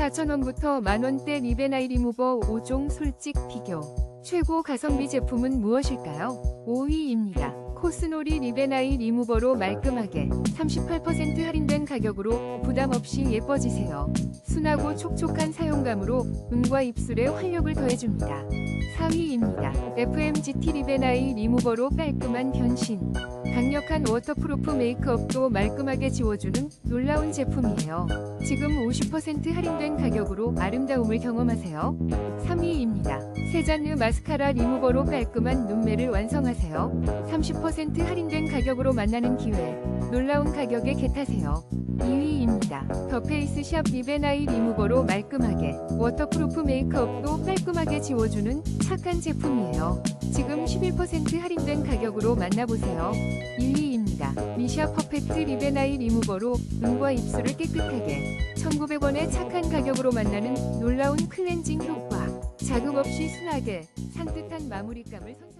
4,000원부터 만원대 리베나이 리무버 5종 솔직 비교. 최고 가성비 제품은 무엇일까요? 5위입니다. 코스놀이 리베나이 리무버로 말끔하게 38% 할인된 가격으로 부담 없이 예뻐지세요. 순하고 촉촉한 사용감으로 눈과 입술에 활력을 더해줍니다. 4위입니다. FMGT 리베나이 리무버로 깔끔한 변신. 강력한 워터프루프 메이크업도 말끔하게 지워주는 놀라운 제품이에요. 지금 50% 할인된 가격으로 아름다움을 경험하세요. 3위입니다. 세잔느 마스카라 리무버로 깔끔한 눈매를 완성하세요. 30% 할인된 가격으로 만나는 기회. 놀라운 가격에 겟하세요. 2위입 더 페이스 샵 리베나이 리무버로 말끔하게 워터프루프 메이크업도 깔끔하게 지워주는 착한 제품이에요. 지금 11% 할인된 가격으로 만나보세요. 1위입니다. 미샤 퍼펙트 리베나이 리무버로 눈과 입술을 깨끗하게 1900원의 착한 가격으로 만나는 놀라운 클렌징 효과. 자극 없이 순하게 산뜻한 마무리감을 선사